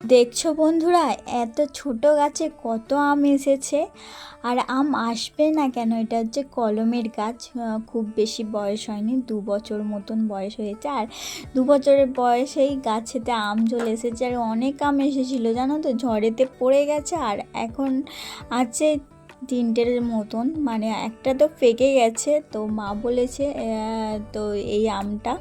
দেখছ বন্ধুরা, এত ছোট গাছে কত আম এসেছে? আর আম আসবে না কেন? এটা হচ্ছে কলমের গাছ খুব বেশি বয়স হয়নি, দু বছর মতন বয়স হয়েছে। আর দু বছরের বয়সেই গাছেতে আম চলে এসেছে, আর অনেক আম এসেছিল, জানো তো? ঝড়েতে পড়ে গেছে, আর এখন আছে তিনটের মতন মানে একটা তো পেকে গেছে, তো মা বলেছে তো এই আমটা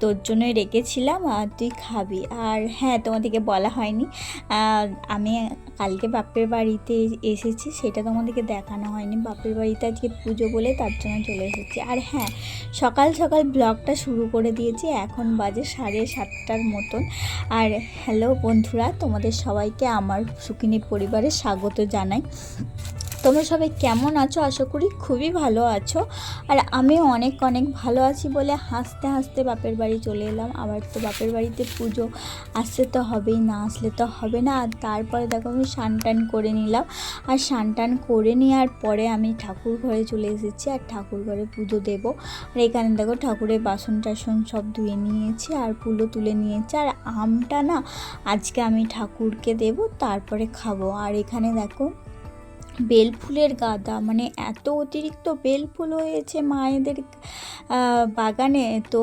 তোর জন্যই রেখেছিলাম, আর তুই খাবি। আর হ্যাঁ তোমাদেরকে বলা হয়নি আমি কালকে বাপের বাড়িতে এসেছি, সেটা তোমাদেরকে দেখানো হয়নি। বাপের বাড়িতে আজকে পুজো বলে তার জন্য চলে এসেছি। আর হ্যাঁ সকাল সকাল ব্লগটা শুরু করে দিয়েছি, এখন বাজে সাড়ে সাতটার মতন। আর হ্যালো বন্ধুরা, তোমাদের সবাইকে, আমার সুকিনী পরিবারে স্বাগত জানাই। তোমরা সবাই কেমন আছো? আশা করি খুবই ভালো আছো। আর আমি অনেক অনেক ভালো আছি বলে হাসতে হাসতে বাপের বাড়ি চলে এলাম। আবার তো বাপের বাড়িতে পুজো আসতে তো হবেই, না আসলে তো হবে না। আর তারপরে দেখো আমি টান করে নিলাম। আর টান করে নেওয়ার পরে আমি ঠাকুর ঘরে চলে এসেছি আর ঠাকুর ঘরে পুজো দেবো। আর এখানে দেখো ঠাকুরের বাসন টাসন সব ধুয়ে নিয়েছি আর ফুলও তুলে নিয়েছি। আর আমটা না আজকে আমি ঠাকুরকে দেব, তারপরে খাব। আর এখানে দেখো বেল ফুলের গাদা মানে এত অতিরিক্ত বেল ফুল হয়েছে মায়েদের বাগানে, তো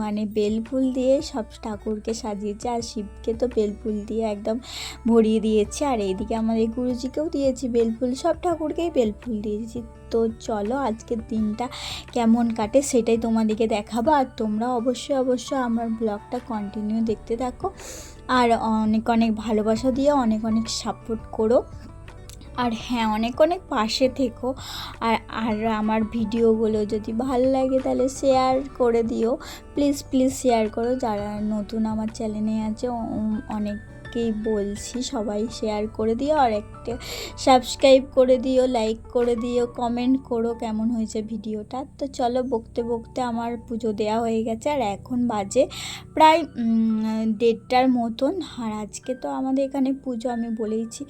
মানে বেল ফুল দিয়ে সব ঠাকুরকে সাজিয়েছে আর শিবকে তো বেল ফুল দিয়ে একদম ভরিয়ে দিয়েছে। আর এইদিকে আমাদের গুরুজিকেও দিয়েছি বেল ফুল সব ঠাকুরকেই বেল ফুল দিয়েছি। তো চলো আজকের দিনটা কেমন কাটে সেটাই তোমাদেরকে দেখাবো। আর তোমরা অবশ্যই অবশ্যই আমার ব্লগটা কন্টিনিউ দেখতে থাকো। আর অনেক অনেক ভালোবাসা দিয়ে অনেক অনেক সাপোর্ট করো। আর হ্যাঁ অনেক অনেক পাশে থেকো। আর আর আমার ভিডিওগুলো যদি ভালো লাগে তাহলে শেয়ার করে দিও। প্লিজ প্লিজ শেয়ার করো। যারা নতুন আমার চ্যানেলে আছে উম, অনেককেই বলছি, সবাই শেয়ার করে দিও আর একটা সাবস্ক্রাইব করে দিও লাইক করে দিও কমেন্ট করো কেমন হয়েছে ভিডিওটা। তো চলো বকতে বকতে আমার পুজো দেওয়া হয়ে গেছে আর এখন বাজে প্রায় দেড়টার মতন। আর আজকে তো আমাদের এখানে পুজো আমি বলেইছি।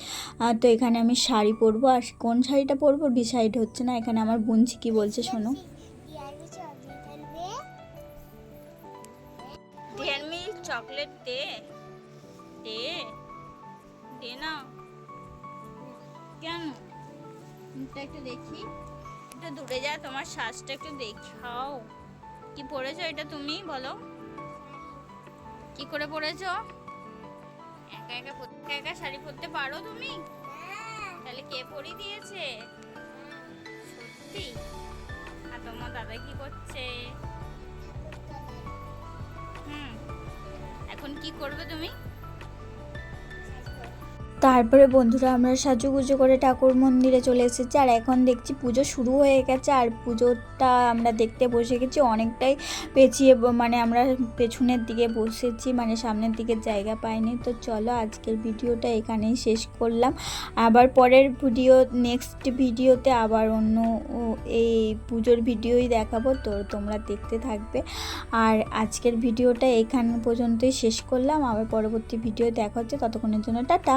তো এখানে আমি শাড়ি পরবো। আর কোন শাড়িটা পরবো ডিসাইড হচ্ছে না। এখানে আমার বোনছি কি বলছে শোনো। চকলেট দে। দে। দে না। কেন? মুখটা একটু দেখি। একটু দূরে যা তোমার শ্বাসটা একটু দেখাও। কি পরেছো এটা তুমি বলো। কি করে পরেছো একা একা পর- একা একা শাড়ি পরতে পারো তুমি? তাহলে কে পরিয়ে দিয়েছে? সত্যি? আর তোমার দাদা কি করছে? হুম। এখন কি করবে তুমি? তারপরে বন্ধুরা আমরা সাজুগুজু করে ঠাকুর মন্দিরে চলে এসেছি, আর এখন দেখছি পুজো শুরু হয়ে গেছে, আর পুজোটা আমরা দেখতে বসে গেছি অনেকটাই পেছিয়ে মানে আমরা পেছনের দিকে বসেছি মানে সামনের দিকে জায়গা পাইনি। তো চলো আজকের ভিডিওটা এখানেই শেষ করলাম। আবার পরের ভিডিও নেক্সট ভিডিওতে আবার অন্য এই পুজোর ভিডিওই দেখাবো, তো তোমরা দেখতে থাকবে। আর আজকের ভিডিওটা এখান পর্যন্তই শেষ করলাম। আবার পরবর্তী ভিডিও দেখা হচ্ছে, ততক্ষণের জন্য টাটা।